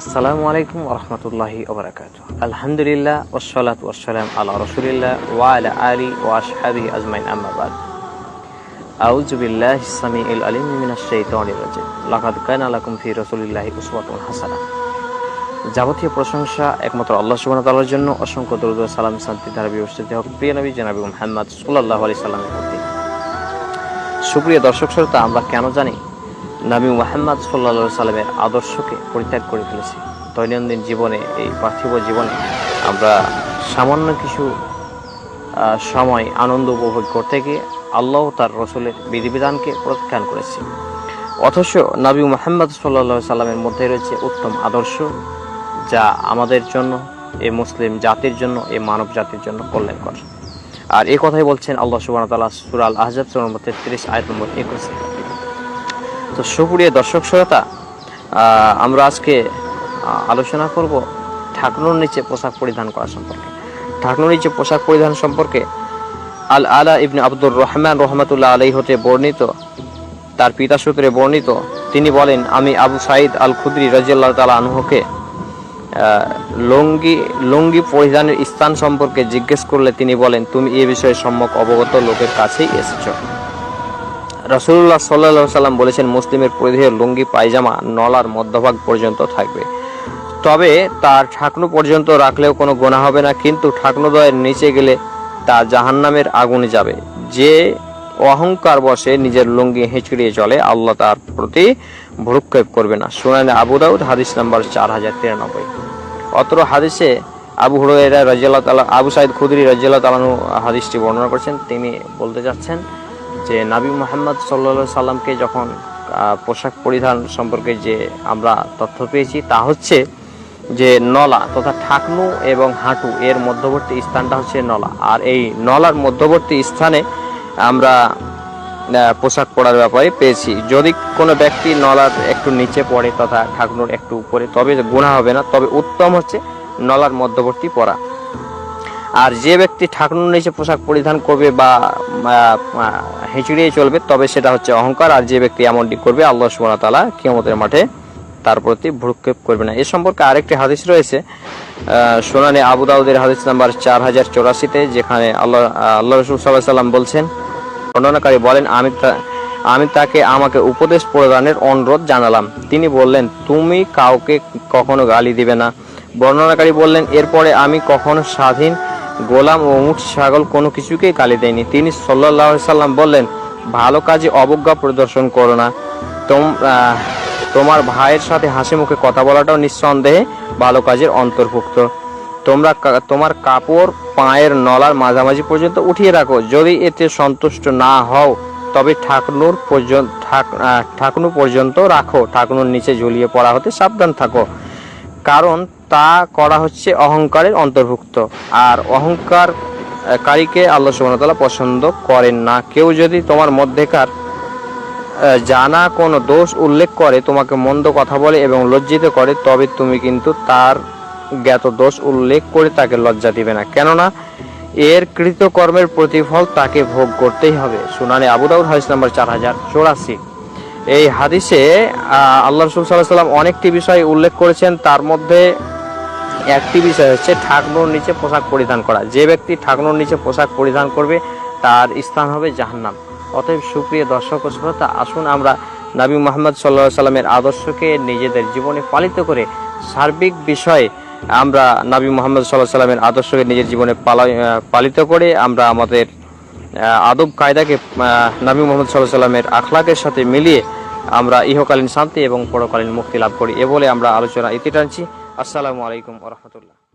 আসসালামু আলাইকুম রহমতুল্লাহি ওবরাকাত আলহামদুলিল্লাহ ওসলাত ওসালাম আল্লাহ রসুলিল্লাহ ওয়া আলা আলী ও আসহাবি আজমাইন আম্মাবাদ আউযু বিল্লাহি ইল আলিম মিনাশ শাইতানির রাজিম। লাকাদ কানা লাকুম ফি রাসূলিল্লাহি উসওয়াতুন হাসানাহ যাবতীয় প্রশংসা একমাত্র আল্লাহ ওয়া তাআলার জন্য। অসংখ্য দরুদ সালাম, শান্তি, ধারা বিবর্ষিত হোক প্রিয় নবী জনাবি মুহাম্মদ সাল্লাল্লাহু আলাইহি সাল্লামের প্রতি। সুপ্রিয় দর্শক শ্রোতা আমরা কেন জানি নবী মোহাম্মদ সাল্লা সাল্লামের আদর্শকে পরিত্যাগ করে ফেলেছি। দৈনন্দিন জীবনে, এই পার্থিব জীবনে আমরা সামান্য কিছু সময়, আনন্দ উপভোগ করতে গিয়ে আল্লাহ তার রসুলের বিধিবিধানকে প্রত্যাখ্যান করেছি। অথচ নবী মোহাম্মদ সাল্লা সাল্লামের মধ্যে রয়েছে উত্তম আদর্শ, যা আমাদের জন্য, এই মুসলিম জাতির জন্য, এই মানব জাতির জন্য কল্যাণকর। আর এই কথাই বলছেন আল্লাহ সুবাহ তাল্লাহ সুরাল সুর নম্বর তেত্রিশ আয়াত নম্বর একুশে। তো সুপ্রিয় দর্শক শ্রোতা আমরা আজকে আলোচনা করব ঠাকুরের নিচে পোশাক পরিধান করা সম্পর্কে। ঠাকুরের নিচে পোশাক পরিধান সম্পর্কে আল আলা ইবনে আব্দুর রহমান রহমতুল্লাহ আলাই হতে বর্ণিত, তার পিতা সূত্রে বর্ণিত, তিনি বলেন, আমি আবু সাইদ আল খুদরি রাজিয়াল্লাহ তালা আনহুকে লুঙ্গি লুঙ্গি পরিধানের স্থান সম্পর্কে জিজ্ঞেস করলে তিনি বলেন, তুমি এ বিষয়ে সম্যক অবগত লোকের কাছেই এসেছ। রাসুল্লাহ সাল্লাহ সাল্লাম বলেছেন, মুসলিমের পরিধেয় লুঙ্গি, পায়জামা, নলার মধ্যভাগ পর্যন্ত থাকবে। তবে তার ঠাকনু পর্যন্ত রাখলেও কোনো গোনা হবে না, কিন্তু ঠাকনুদয়ের নিচে গেলে তা জাহান্নামের আগুনে যাবে। যে অহংকার বসে নিজের লুঙ্গি হেঁচড়িয়ে চলে, আল্লাহ তার প্রতি ভ্রুক্ষেপ করবে না। শুনানি আবু দাউদ, হাদিস নাম্বার চার হাজার তিরানব্বই। অত্র হাদিসে আবু হুরাইরা রাজিয়াল্লাহ তাআলা, আবু সাইদ খুদরি রাজিয়াল্লাহ তালানু হাদিসটি বর্ণনা করেছেন। তিনি বলতে যাচ্ছেন যে নাবী মোহাম্মদ সাল্লা সাল্লামকে যখন পোশাক পরিধান সম্পর্কে যে আমরা তথ্য পেয়েছি, তা হচ্ছে যে নলা তথা ঠাকনু এবং হাঁটু এর মধ্যবর্তী স্থানটা হচ্ছে নলা। আর এই নলার মধ্যবর্তী স্থানে আমরা পোশাক পরার ব্যাপারে পেয়েছি। যদি কোনো ব্যক্তি নলার একটু নিচে পড়ে তথা ঠাকনুর একটু উপরে, তবে গুণা হবে না। তবে উত্তম হচ্ছে নলার মধ্যবর্তী পরা। আর যে ব্যক্তি ঠাকুর নিচে পোশাক পরিধান করবে বা হেঁচড়িয়ে চলবে, তবে সেটা হচ্ছে অহংকার। আর যে ব্যক্তি এমনটি করবে, আল্লাহ সুবাহ তালা কিয়মতের মাঠে তার প্রতি ভ্রুক্ষেপ করবে না। এ সম্পর্কে আরেকটি হাদিস রয়েছে সোনানে আবু দাউদের হাদিস নাম্বার চার হাজার চৌরাশিতে, যেখানে আল্লাহ আল্লাহ রসুল সাল্লাহ সাল্লাম বলছেন, বর্ণনাকারী বলেন, আমি আমি তাকে আমাকে উপদেশ প্রদানের অনুরোধ জানালাম। তিনি বললেন, তুমি কাউকে কখনো গালি দিবে না। বর্ণনাকারী বললেন, এরপরে আমি কখনো স্বাধীন গোলাম ও উঠ ছাগল কোনো কিছুকেই গালি দেয়নি। তিনি সাল্লাহ সাল্লাম বললেন, ভালো কাজে অবজ্ঞা প্রদর্শন করো না। তোম তোমার ভাইয়ের সাথে হাসি মুখে কথা বলাটাও নিঃসন্দেহে ভালো কাজের অন্তর্ভুক্ত। তোমরা তোমার কাপড় পায়ের নলার মাঝামাঝি পর্যন্ত উঠিয়ে রাখো। যদি এতে সন্তুষ্ট না হও, তবে ঠাকুর পর্যন্ত ঠাকুর পর্যন্ত রাখো। ঠাকুর নিচে ঝুলিয়ে পড়া হতে সাবধান থাকো। কারণ তা করা হচ্ছে অহংকারের অন্তর্ভুক্ত। আর অহংকার কারীকে আল্লাহ সুবহানাহু পছন্দ করেন না। কেউ যদি তোমার মধ্যেকার জানা কোনো দোষ উল্লেখ করে, তোমাকে মন্দ কথা বলে এবং লজ্জিত করে, তবে তুমি কিন্তু তার জ্ঞাত দোষ উল্লেখ করে তাকে লজ্জা দিবে না। কেননা, এর কৃতকর্মের প্রতিফল তাকে ভোগ করতেই হবে। শুনানি আবু দাউদ হাদিস নাম্বার চার হাজার চৌরাশি। এই হাদিসে আল্লাহ রসুল সাল্লাহ সাল্লাম অনেকটি বিষয় উল্লেখ করেছেন। তার মধ্যে একটি বিষয় হচ্ছে ঠাকনোর নিচে পোশাক পরিধান করা। যে ব্যক্তি ঠাকনোর নিচে পোশাক পরিধান করবে, তার স্থান হবে জাহান্নাম। অতএব সুপ্রিয় দর্শক ও শ্রোতা, আসুন আমরা নবী মোহাম্মদ সাল্লাহ সাল্লামের আদর্শকে নিজেদের জীবনে পালিত করে সার্বিক বিষয়ে আমরা নবী মোহাম্মদ সাল্লাহ সাল্লামের আদর্শকে নিজের জীবনে পালিত করে আমরা আমাদের আদব কায়দাকে নবী মোহাম্মদ সাল্লাহ সাল্লামের আখলাকের সাথে মিলিয়ে আমরা ইহকালীন শান্তি এবং পরকালীন মুক্তি লাভ করি। এ বলে আমরা আলোচনা ইতি টানছি। আসসালামু আলাইকুম রহমতুল্লাহ।